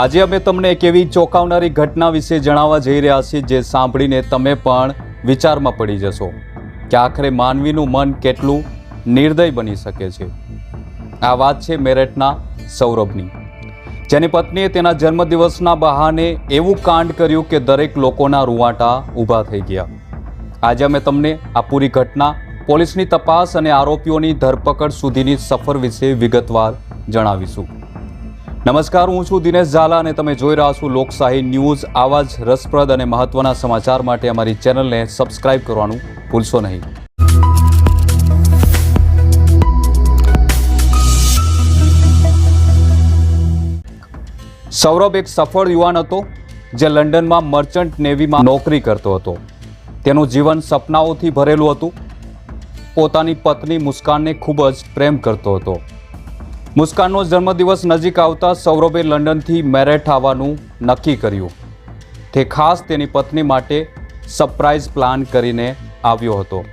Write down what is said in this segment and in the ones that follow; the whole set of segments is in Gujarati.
આજે અમે તમને એક એવી ચોંકાવનારી ઘટના વિશે જણાવવા જઈ રહ્યા છીએ જે સાંભળીને તમે પણ વિચારમાં પડી જશો કે આખરે માનવીનું મન કેટલું નિર્દય બની શકે છે. આ વાત છે મેરઠના સૌરભની. જેની પત્નીએ તેના જન્મદિવસના બહાને એવું કાંડ કર્યું કે દરેક લોકોના રૂવાટા ઊભા થઈ ગયા. આજે અમે તમને આ પૂરી ઘટના, પોલીસની તપાસ અને આરોપીઓની ધરપકડ સુધીની સફર વિશે વિગતવાર જણાવીશું. નમસ્કાર, હું છું દિનેશ ઝાલા અને તમે જોઈ રહ્યા છો લોકશાહી ન્યૂઝ. આવા જ રસપ્રદ અને મહત્વના સમાચાર માટે અમારી ચેનલને સબસ્ક્રાઇબ કરવાનું ભૂલશો નહીં. સૌરભ એક સફળ યુવાન હતો, જે લંડનમાં મર્ચન્ટ નેવીમાં નોકરી કરતો હતો. તેનું જીવન સપનાઓથી ભરેલું હતું. પોતાની પત્ની મુસ્કાનને ખૂબ જ પ્રેમ કરતો હતો. મુસ્કાનનો જન્મદિવસ નજીક આવતા સૌરભે લંડનથી મેરેટ આવવાનું નક્કી કર્યું. તે ખાસ તેની પત્ની માટે સરપ્રાઇઝ પ્લાન કરીને આવ્યો હતો.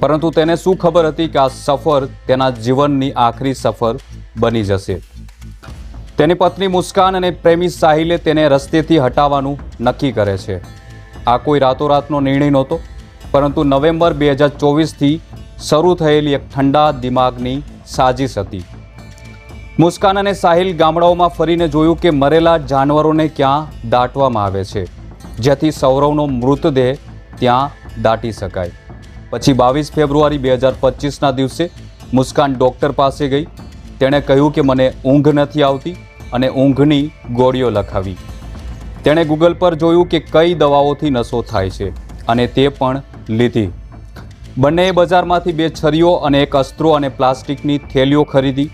પરંતુ તેને શું ખબર હતી કે આ સફર તેના જીવનની આખરી સફર બની જશે? તેની પત્ની મુસ્કાન અને પ્રેમી સાહિલે તેને રસ્તેથી હટાવવાનું નક્કી કરે છે. આ કોઈ રાતોરાતનો નિર્ણય નહોતો, પરંતુ નવેમ્બર બે હજાર ચોવીસથી શરૂ થયેલી એક ઠંડા દિમાગની સાજિશ હતી. મુસ્કાન અને સાહિલ ગામડાઓમાં ફરીને જોયું કે મરેલા જાનવરોને ક્યાં દાટવામાં આવે છે. જેથી સૌરવનો મૃતદેહ ત્યાં દાટી શકાય. પછી બાવીસ ફેબ્રુઆરી બે હજાર પચીસના દિવસે મુસ્કાન ડૉક્ટર પાસે ગઈ. તેણે કહ્યું કે મને ઊંઘ નથી આવતી અને ઊંઘની ગોળીઓ લખાવી. તેણે ગૂગલ પર જોયું કે કઈ દવાઓથી નશો થાય છે અને તે પણ લીધી. બંનેએ બજારમાંથી બે છરીઓ અને એક અસ્ત્રો અને પ્લાસ્ટિકની થેલીઓ ખરીદી.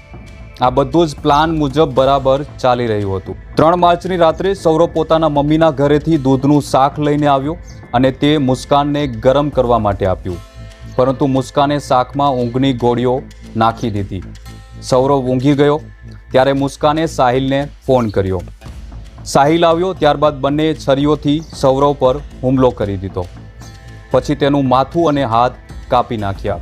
આ બધું જ પ્લાન મુજબ બરાબર ચાલી રહ્યું હતું. ત્રણ માર્ચની રાત્રે સૌરવ પોતાના મમ્મીના ઘરેથી દૂધનું શાક લઈને આવ્યો અને તે મુસ્કાનને ગરમ કરવા માટે આપ્યું. પરંતુ મુસ્કાને શાકમાં ઊંઘની ગોળીઓ નાખી દીધી. સૌરવ ઊંઘી ગયો, ત્યારે મુસ્કાને સાહિલને ફોન કર્યો. સાહિલ આવ્યો ત્યારબાદ બંને છરીઓથી સૌરવ પર હુમલો કરી દીધો. પછી તેનું માથું અને હાથ કાપી નાખ્યા.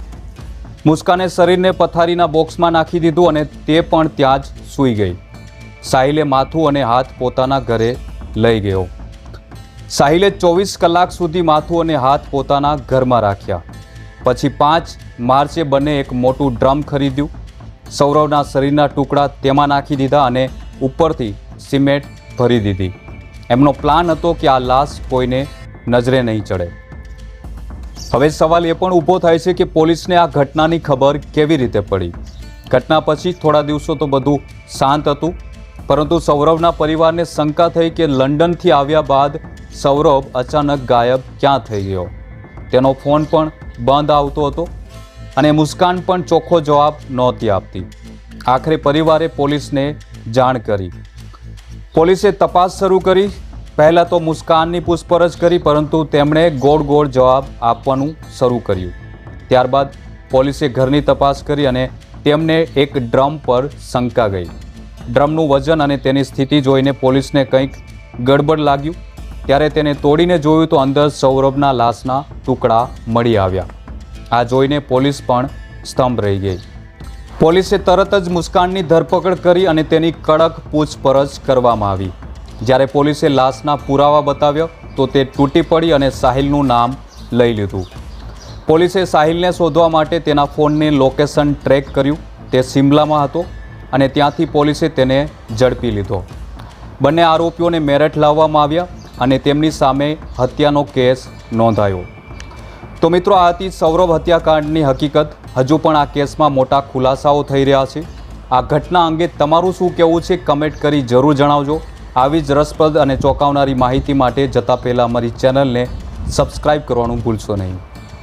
મુસ્કાને શરીરને પથારીના બોક્સમાં નાખી દીધું અને તે પણ ત્યાં જ સૂઈ ગઈ. સાહિલે માથું અને હાથ પોતાના ઘરે લઈ ગયો. સાહિલે ચોવીસ કલાક સુધી માથું અને હાથ પોતાના ઘરમાં રાખ્યા. પછી પાંચ માર્ચે બંને એક મોટું ડ્રમ ખરીદ્યું. સૌરવના શરીરના ટુકડા તેમાં નાખી દીધા અને ઉપરથી સિમેન્ટ ભરી દીધી. એમનો પ્લાન હતો કે આ લાશ કોઈને નજરે નહીં ચડે. હવે સવાલ એ પણ ઊભો થાય છે કે પોલીસને આ ઘટનાની ખબર કેવી રીતે પડી? ઘટના પછી થોડા દિવસો તો બધું શાંત હતું, પરંતુ સૌરવના પરિવારને શંકા થઈ કે લંડનથી આવ્યા બાદ સૌરભ અચાનક ગાયબ ક્યાં થઈ ગયો? તેનો ફોન પણ બંધ આવતો હતો અને મુસ્કાન પણ ચોખ્ખો જવાબ નહોતી આપતી. આખરે પરિવારે પોલીસને જાણ કરી. પોલીસે તપાસ શરૂ કરી પહેલાં તો મુસ્કાનની પૂછપરછ કરી, પરંતુ તેમણે ગોળ ગોળ જવાબ આપવાનું શરૂ કર્યું. ત્યારબાદ પોલીસે ઘરની તપાસ કરી અને તેમને એક ડ્રમ પર શંકા ગઈ. ડ્રમનું વજન અને તેની સ્થિતિ જોઈને પોલીસને કંઈક ગડબડ લાગ્યું. ત્યારે તેને તોડીને જોયું તો અંદર સૌરભના લાશના ટુકડા મળી આવ્યા. આ જોઈને પોલીસ પણ સ્તંભ રહી ગઈ. પોલીસે તરત જ મુસ્કાનની ધરપકડ કરી અને તેની કડક પૂછપરછ કરવામાં આવી. જ્યારે પોલીસે લાશના પુરાવા બતાવ્યો, તો તે તૂટી પડી અને સાહિલનું નામ લઈ લીધું. પોલીસે સાહિલને શોધવા માટે તેના ફોનની લોકેશન ટ્રેક કર્યું. તે સિમલામાં હતો અને ત્યાંથી પોલીસે તેને ઝડપી લીધો. બંને આરોપીઓને મેરઠ લાવવામાં આવ્યા અને તેમની સામે હત્યાનો કેસ નોંધાયો. તો મિત્રો, આ હતી સૌરભ હત્યાકાંડની હકીકત. હજુ પણ આ કેસમાં મોટા ખુલાસાઓ થઈ રહ્યા છે. આ ઘટના અંગે તમારું શું કહેવું છે, કમેન્ટ કરી જરૂર જણાવજો. આવી જ રસપ્રદ અને ચોંકાવનારી માહિતી માટે જતાં પહેલાં અમારી ચેનલને સબસ્ક્રાઈબ કરવાનું ભૂલશો નહીં.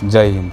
જય હિન્દ.